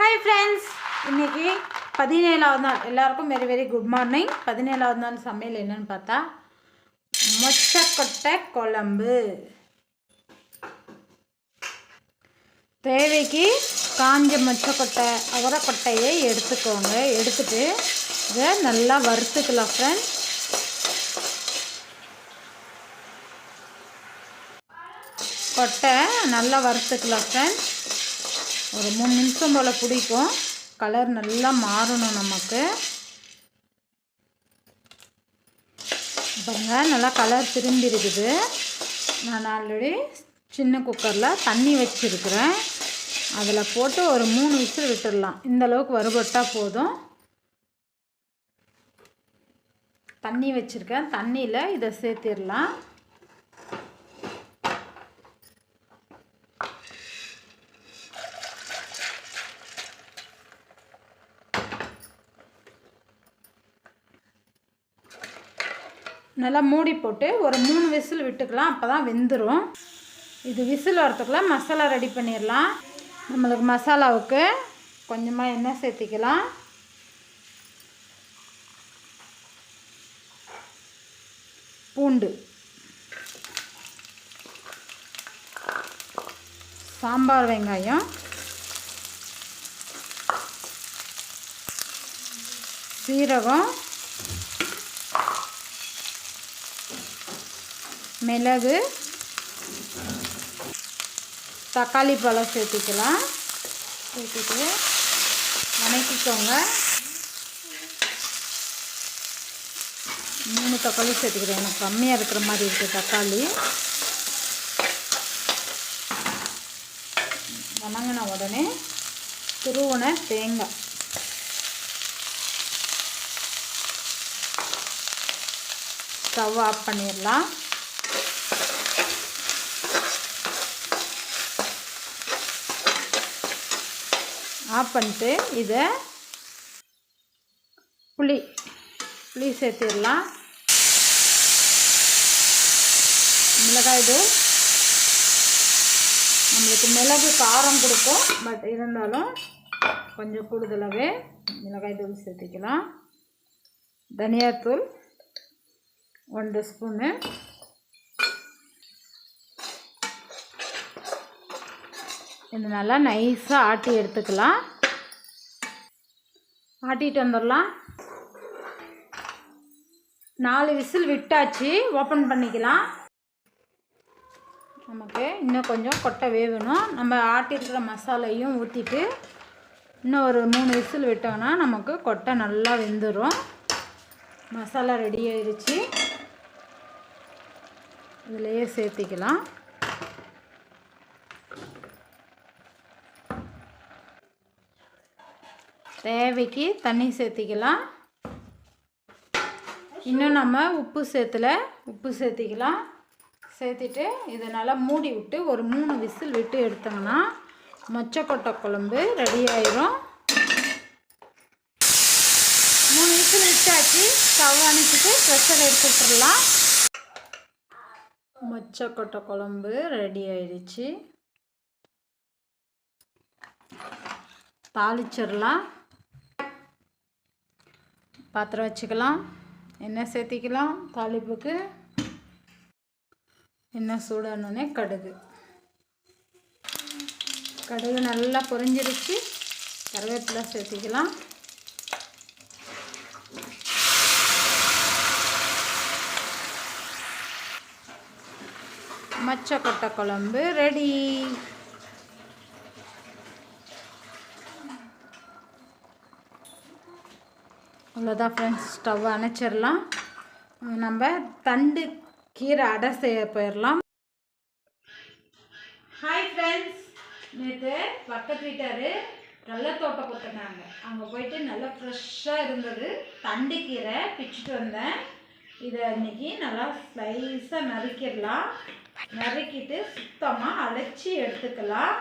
Hi friends இன்றைக்கி பதினேழாவது நாள். எல்லாருக்கும் வெரி வெரி குட் மார்னிங் பதினேழாவது நாள் சமையல் என்னன்னு பார்த்தா மொச்சக்கொட்டை குழம்பு. தேவைக்கு காஞ்ச மொச்சக்கொட்டை அவரைக்கொட்டையை எடுத்துக்கோங்க. எடுத்துட்டு இதை நல்லா வறுத்துக்கலாம் ஃப்ரெண்ட்ஸ் கொட்டை நல்லா வறுத்துக்கலாம் ஃப்ரெண்ட்ஸ் ஒரு மூணு நிமிஷம் போல் பிடிக்கும். கலர் நல்லா மாறணும் நமக்கு. பாருங்க நல்லா கலர் திரும்பி இருக்குது நான் ஆல்ரெடி சின்ன குக்கரில் தண்ணி வச்சுருக்கிறேன். அதில் போட்டு ஒரு மூணு விசில் விட்டுடலாம் இந்த அளவுக்கு வறுபட்டால் போதும். தண்ணி வச்சுருக்கேன். தண்ணியில் இதை சேர்த்திடலாம். நல்லா மூடி போட்டு ஒரு மூணு விசில் விட்டுக்கலாம் அப்போ தான் வெந்துடும் இது விசில் வரத்துக்குள்ள மசாலா ரெடி பண்ணிடலாம். நம்மளுக்கு மசாலாவுக்கு கொஞ்சமாக எண்ணெய் சேர்த்திக்கலாம். பூண்டு. சாம்பார் வெங்காயம். சீரகம். மிளகு தக்காளி பழம் சேர்த்துக்கலாம். சேர்த்துட்டு வணக்கிக்கோங்க. மூணு தக்காளி சேர்த்துக்கிறேன். எனக்கு கம்மியாக இருக்கிற மாதிரி இருக்குது தக்காளி. வணங்கின உடனே துருவனை தேங்காய். ஸ்டவ் ஆஃப் பண்ணிடலாம். ஆஃப் பண்ணிட்டு இதை புளி புளி சேர்த்திடலாம். மிளகாய் தூள். நம்மளுக்கு மிளகு காரம் கொடுக்கும் பட் இருந்தாலும் கொஞ்சம் கூடுதலாகவே மிளகாய் தூள் சேர்த்திக்கலாம். தனியாத்தூள் ஒன்றரை ஸ்பூனு. இது நல்லா நைஸாக ஆட்டி எடுத்துக்கலாம். ஆட்டிட்டு வந்துடலாம். நாலு விசில் விட்டாச்சு ஓப்பன் பண்ணிக்கலாம். நமக்கு இன்னும் கொஞ்சம் கொட்டை வேகணும். நம்ம ஆட்டிருக்கிற மசாலையும் ஊற்றிட்டு இன்னும் ஒரு மூணு விசில் விட்டோம்னா நமக்கு கொட்டை நல்லா வெந்துடும் மசாலா ரெடி ஆயிடுச்சு இதிலையே சேர்த்திக்கலாம். தேவைக்கு தண்ணி சேர்த்திக்கலாம். இன்னும் நம்ம உப்பு சேர்த்துல உப்பு சேர்த்திக்கலாம். சேர்த்திட்டு இதை நல்லா மூடி விட்டு ஒரு மூணு விசில் விட்டு எடுத்தோம்னா மொச்சக்கொட்டை குழம்பு ரெடி ஆயிரும். மூணு விசில் விட்டாச்சு. ஸ்டவ் அணைச்சிட்டு ப்ரெஷர் எடுத்துட்டுலாம் மொச்சக்கொட்டை குழம்பு ரெடி ஆயிடுச்சு. தாளிச்சிடலாம். பாத்திரம் வச்சுக்கலாம். எண்ணெய் சேர்த்திக்கலாம். தாளிப்புக்கு எண்ணெய் சூடானோடனே கடுகு. கடுகு நல்லா பொரிஞ்சிருச்சு. கருவேப்பிலை சேர்த்திக்கலாம். மச்சக்கொட்டை குழம்பு ரெடி. அவ்வளோதான் ஃப்ரெண்ட்ஸ் ஸ்டவ் அணைச்சிடலாம். நம்ம தண்டு கீரை அடை செய்ய போயிடலாம். ஹாய் ஃப்ரெண்ட்ஸ் நேற்று பக்கத்து வீட்டார் தோட்டம் கொடுத்துருந்தாங்க அங்கே போயிட்டு நல்லா ஃப்ரெஷ்ஷாக இருந்தது. தண்டு கீரை பிச்சுட்டு வந்தேன். இதை இன்னைக்கு நல்லா ஸ்லைஸாக நறுக்கிடலாம். நறுக்கிட்டு சுத்தமாக அழைச்சி எடுத்துக்கலாம்.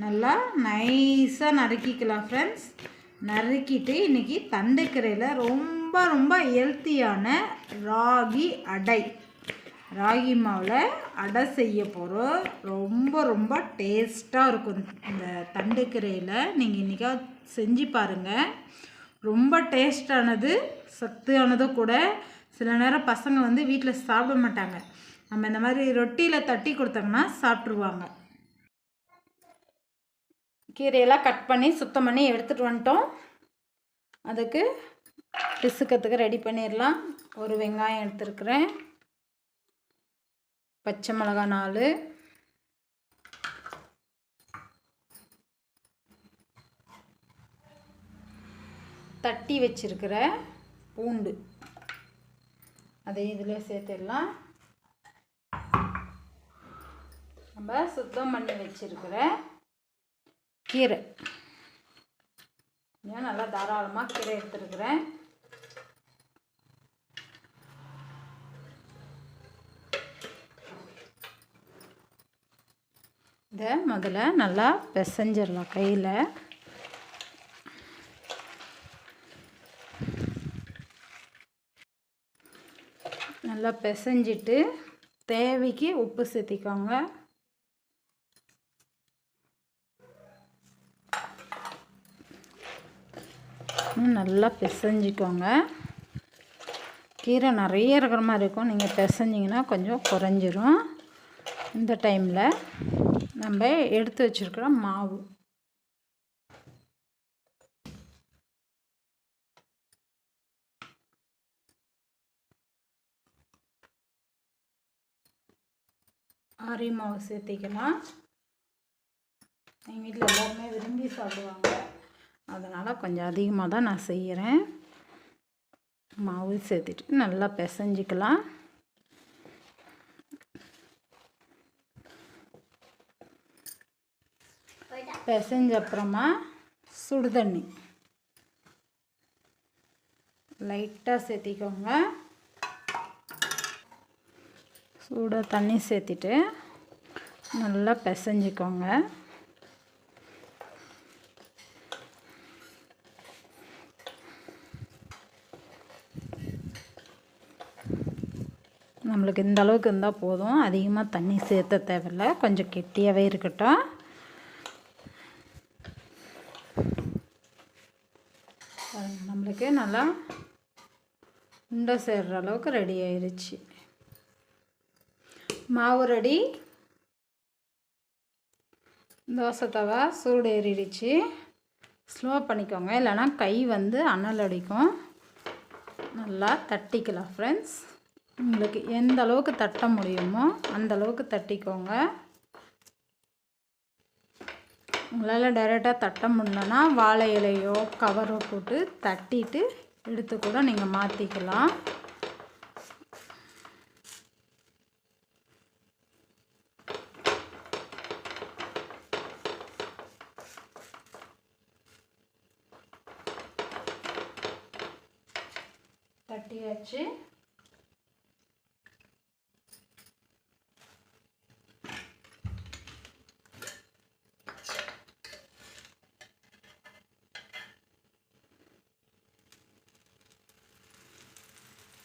நல்லா நைஸாக நறுக்கிக்கலாம் ஃப்ரெண்ட்ஸ் நறுக்கிட்டு இன்றைக்கி தண்டுக்கரையில் ரொம்ப ரொம்ப ஹெல்த்தியான ராகி அடை. ராகி மாவில் அடை செய்ய போகிறோம் ரொம்ப ரொம்ப டேஸ்ட்டாக இருக்கும் இந்த தண்டுக்கரையில். நீங்கள் இன்றைக்கா செஞ்சு பாருங்கள் ரொம்ப டேஸ்டானது சத்தானதும் கூட. சில நேரம் பசங்க வந்து வீட்டில் சாப்பிட மாட்டாங்க. நம்ம இந்த மாதிரி ரொட்டியில் தட்டி கொடுத்தோம்னா சாப்பிட்ருவாங்க கீரையெல்லாம் கட் பண்ணி சுத்தம் பண்ணி எடுத்துகிட்டு வந்துட்டோம். அதுக்கு பிசுக்கிறதுக்கு ரெடி பண்ணிடலாம் ஒரு வெங்காயம் எடுத்துருக்குறேன். பச்சை மிளகா நாலு. தட்டி வச்சிருக்கிற பூண்டு. அதை இதில் சேர்த்துடலாம். நம்ம சுத்தம் பண்ணி வச்சிருக்கிற கீரை. ஏன் நல்லா தாராளமாக கீரை எடுத்துருக்குறேன். இதை முதல்ல நல்லா பிசைஞ்சிடலாம் கையில். நல்லா பிசைஞ்சிட்டு தேவைக்கு உப்பு சேர்த்திக்கோங்க. நல்லா பிசைஞ்சிக்கோங்க. கீரை நிறைய இருக்கிற மாதிரி இருக்கும். நீங்கள் பிசைஞ்சிங்கன்னா கொஞ்சம் குறைஞ்சிரும். இந்த டைமில் நம்ம எடுத்து வச்சுருக்கிற மாவு. ஆரி மாவு சேர்த்திக்கலாம். எங்கள் வீட்டில் எல்லாருமே விரும்பி சாப்பிடுவாங்க. அதனால் கொஞ்சம் அதிகமாக தான் நான் செய்கிறேன் மாவு சேர்த்துட்டு நல்லா பிசைஞ்சிக்கலாம். பிசைஞ்ச அப்புறமா சுடு தண்ணி லைட்டாக சேர்த்திக்கோங்க. சூட தண்ணி சேர்த்திட்டு நல்லா பிசைஞ்சிக்கோங்க. நம்மளுக்கு இந்த அளவுக்கு இருந்தால் போதும். அதிகமாக தண்ணி சேர்த்த தேவையில்ல. கொஞ்சம் கெட்டியாகவே இருக்கட்டும். நம்மளுக்கு நல்லா உண்டை சேர்கிற அளவுக்கு ரெடி ஆயிடுச்சு மாவு ரெடி. தோசை தவா சூடு ஏறிடுச்சு. ஸ்லோ பண்ணிக்கோங்க. இல்லைனா கை வந்து அனல் அடிக்கும். நல்லா தட்டிக்கலாம் ஃப்ரெண்ட்ஸ் உங்களுக்கு எந்த அளவுக்கு தட்ட முடியுமோ அந்த அளவுக்கு தட்டிக்கோங்க. உங்களால் டைரெக்டாக தட்ட முடியலன்னா வாழை இலையோ கவரோ போட்டு தட்டிட்டு எடுத்து கூட நீங்கள் மாற்றிக்கலாம் தட்டியாச்சு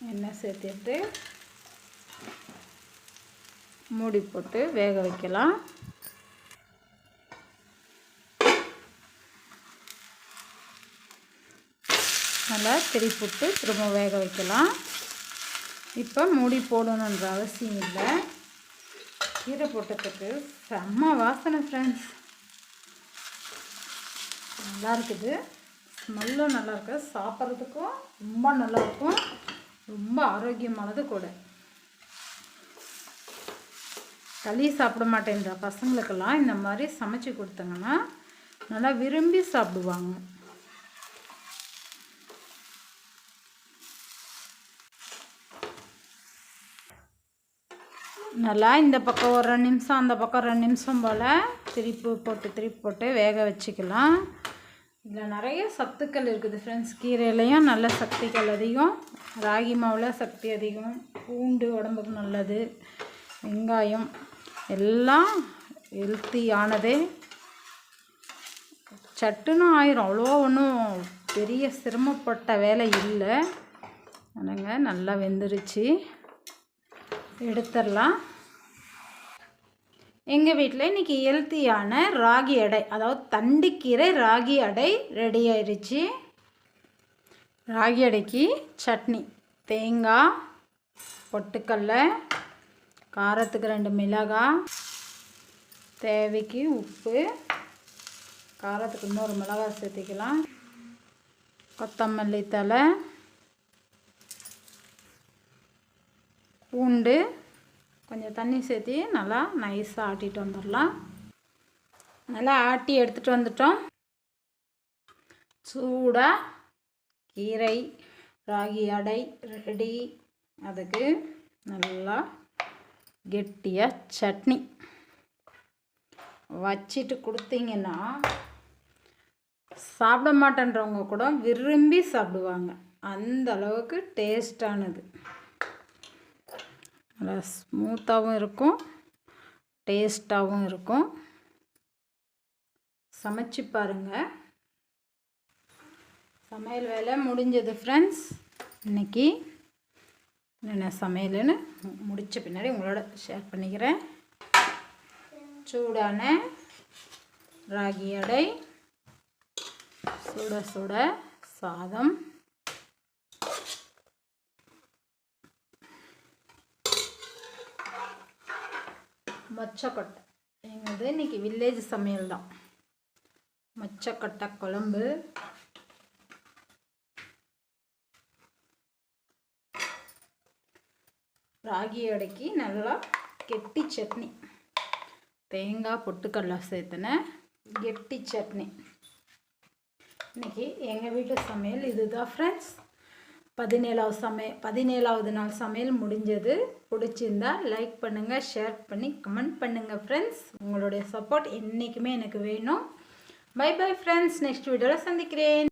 எண்ணெய் சேர்த்துட்டு மூடி போட்டு வேக வைக்கலாம். நல்லா திருப்பி திரும்ப வேக வைக்கலாம். இப்போ மூடி போடணுன்ற அவசியம் இல்லை. கீரை போட்டதுக்கு செம்ம வாசனை ஃப்ரெண்ட்ஸ் நல்லா இருக்குது. ஸ்மெல்லும் நல்லா இருக்குது சாப்பிட்றதுக்கும் ரொம்ப நல்லாயிருக்கும் ரொம்ப ஆரோக்கியமானது கூட. களி சாப்பிட மாட்டேன்ற பசங்களுக்கெல்லாம் இந்த மாதிரி சமைச்சு கொடுத்தாங்கன்னா நல்லா விரும்பி சாப்பிடுவாங்க. நல்லா இந்த பக்கம் ஒரு ரெண்டு நிமிஷம் அந்த பக்கம் ரெண்டு நிமிஷம் போல் திருப்பி போட்டு திருப்பி போட்டு வேக வச்சுக்கலாம். இதில் நிறைய சத்துக்கள் இருக்குது ஃப்ரெண்ட்ஸ் கீரையிலையும் நல்ல சக்திகள் அதிகம். ராகி மாவில் சக்தி அதிகம். பூண்டு உடம்புக்கு நல்லது. வெங்காயம் எல்லாம் ஹெல்த்தியானதே சட்டுன்னு ஆயிரும். அவ்வளோ ஒன்றும் பெரிய சிரமப்பட்ட வேலை இல்லை. என்னங்க? நல்லா வெந்துருச்சு. எடுத்துடலாம். எங்கள் வீட்டில் இன்றைக்கி ஹெல்த்தியான ராகி அடை அதாவது தண்டிக்கீரை ராகி அடை ரெடி ஆயிடுச்சு ராகி அடைக்கு சட்னி தேங்காய் பொட்டுக்கல்ல காரத்துக்கு ரெண்டு மிளகாய் தேவைக்கு உப்பு காரத்துக்கு இன்னொரு மிளகாய் சேர்த்திக்கலாம். கொத்தமல்லி தழை பூண்டு கொஞ்சம் தண்ணி சேர்த்தி நல்லா நைஸாக ஆட்டிட்டு வந்துடலாம். நல்லா ஆட்டி எடுத்துகிட்டு வந்துட்டோம். சூடாக கீரை ராகி அடை ரெடி அதுக்கு நல்லா கெட்டியாக சட்னி. வச்சிட்டு கொடுத்தீங்கன்னா சாப்பிட மாட்டேன்றவங்க கூட விரும்பி சாப்பிடுவாங்க. அந்த அளவுக்கு டேஸ்டானது நல்லா ஸ்மூத்தாகவும் இருக்கும். டேஸ்ட்டாகவும் இருக்கும். சமைச்சு பாருங்கள் சமையல் வேலை முடிஞ்சது ஃப்ரெண்ட்ஸ் இன்றைக்கி என்னென்ன சமையல்னு முடித்த பின்னாடி உங்களோட ஷேர் பண்ணிக்கிறேன். சூடான ராகி அடை சுட சுட சாதம். மொச்சக்கொட்டை. எங்களது இன்னைக்கு வில்லேஜ் சமையல் தான். மொச்சக்கொட்டை குழம்பு. ராகி அடக்கி நல்லா கெட்டி சட்னி. தேங்காய் பொட்டுக்கடலை சேர்த்துன கெட்டி சட்னி. இன்னைக்கு எங்கள் வீட்டு சமையல் இதுதான் ஃப்ரெண்ட்ஸ் பதினேழாவது சமையல் பதினேழாவது நாள் சமையல் முடிஞ்சது. பிடிச்சிருந்தா லைக் பண்ணுங்கள் ஷேர் பண்ணி கமெண்ட் பண்ணுங்கள் ஃப்ரெண்ட்ஸ் உங்களுடைய சப்போர்ட் என்றைக்குமே எனக்கு வேணும். பை பை ஃப்ரெண்ட்ஸ் நெக்ஸ்ட் வீடியோவில் சந்திக்கிறேன்.